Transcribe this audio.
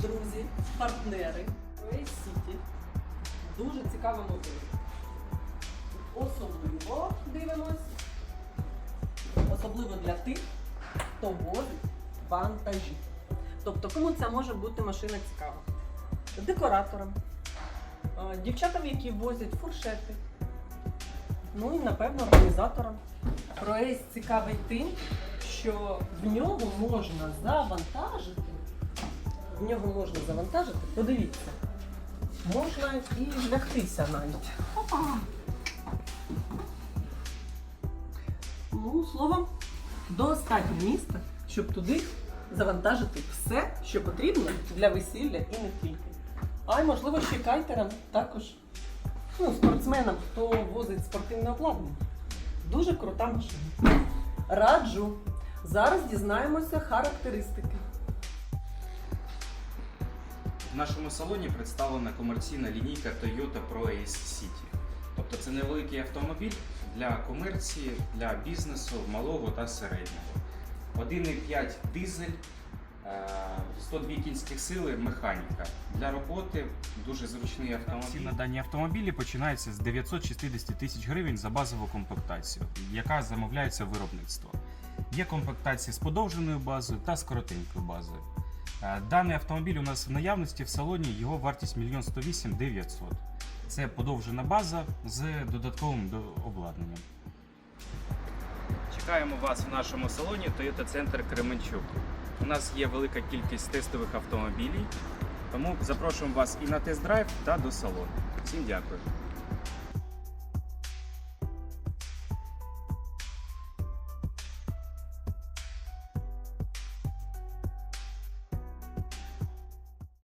друзі, партнери Race City. Дуже цікава модель. Особливо дивимось. Особливо для тих, хто возить вантажі. Тобто, кому ця може бути машина цікава? Декораторам, дівчатам, які возять фуршети. Ну і напевно організаторам. Проєкт цікавий тим, що в нього можна завантажити. В нього можна завантажити, подивіться. Можна і лягтися навіть. Опа! Ну, словом, достатньо міста, щоб туди завантажити все, що потрібно для весілля і не тільки. А й можливо ще кайтерам також. Ну, спортсменам, хто возить спортивне обладнання. Дуже крута машина. Раджу. Зараз дізнаємося характеристики. В нашому салоні представлена комерційна лінійка Toyota Pro Ace City. Тобто це невеликий автомобіль для комерції, для бізнесу малого та середнього. 1,5 дизель, е, 102 кінських сили, механіка. Для роботи дуже зручний автомобіль. Ціна на дані автомобілі починається з 960 тисяч гривень за базову комплектацію, яка замовляється виробництво. Є комплектації з подовженою базою та з коротенькою базою. Е, Даний автомобіль у нас в наявності в салоні, його вартість 1 108 900. Це подовжена база з додатковим обладнанням. Чекаємо вас в нашому салоні Toyota Центр Кременчук. У нас є велика кількість тестових автомобілів, тому запрошуємо вас і на тест-драйв та до салону. Всім дякую.